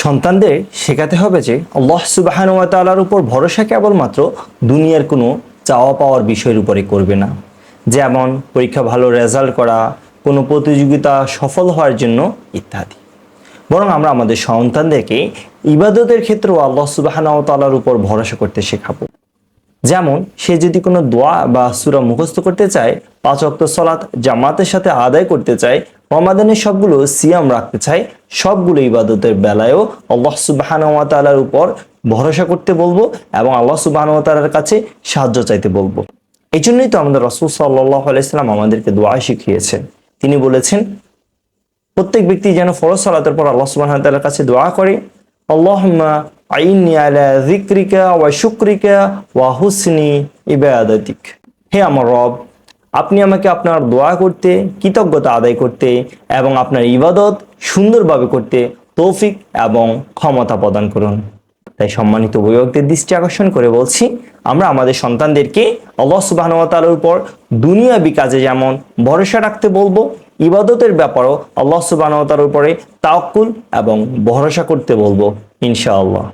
সন্তানদের শেখাতে হবে যে আল্লাহ সুবাহানুয়াতালার উপর ভরসা কেবলমাত্র দুনিয়ার কোনো চাওয়া পাওয়ার বিষয়ের উপরে করবে না। যেমন পরীক্ষা ভালো রেজাল্ট করা, কোনো প্রতিযোগিতা সফল হওয়ার জন্য ইত্যাদি। বরং আমরা আমাদের সন্তানদেরকে ইবাদতের ক্ষেত্রেও আল্লাহ সুবাহানাওতালার উপর ভরসা করতে শেখাবো। যেমন সে যদি কোনো দোয়া বা সুরা মুখস্থ করতে চায়, পাঁচ অক্ত সলাৎ জামাতের সাথে আদায় করতে চায় রমাদানের সবগুলো সিয়াম রাখতে চাই, সবগুলো ইবাদতের বেলায়ও আল্লাহ সুবাহানতালার উপর ভরসা করতে বলব এবং আল্লাহ সুবাহানতালার কাছে সাহায্য চাইতে বলব। এই জন্যই তো আমাদের রসুল সাল্লাহ আলাইসাল্লাম আমাদেরকে দোয়া শিখিয়েছেন। তিনি বলেছেন, প্রত্যেক ব্যক্তি যেন ফরজ সালাতের পর আল্লাহ সুবাহ তাআলার কাছে দোয়া করে, আল্লাহুম্মা আইন্নি আলা যিকরিকা ওয়া শুকরিকা ওয়া হুসনি ইবাদাতিক। হে আমার রব আপনি আমাকে আপনার দোয়া করতে, কৃতজ্ঞতা আদায় করতে এবং আপনার ইবাদত সুন্দরভাবে করতে তৌফিক এবং ক্ষমতা প্রদান করুন। তাই সম্মানিত অভিভাবকদের দৃষ্টি আকর্ষণ করে বলছি, আমরা আমাদের সন্তানদেরকে আল্লাহ সুবাহতালার উপর দুনিয়াবি কাজে যেমন ভরসা রাখতে বলব, ইবাদতের ব্যাপারও আল্লাহ সুবাহতালার উপরে তাওকুল এবং ভরসা করতে বলব, ইনশাআল্লাহ।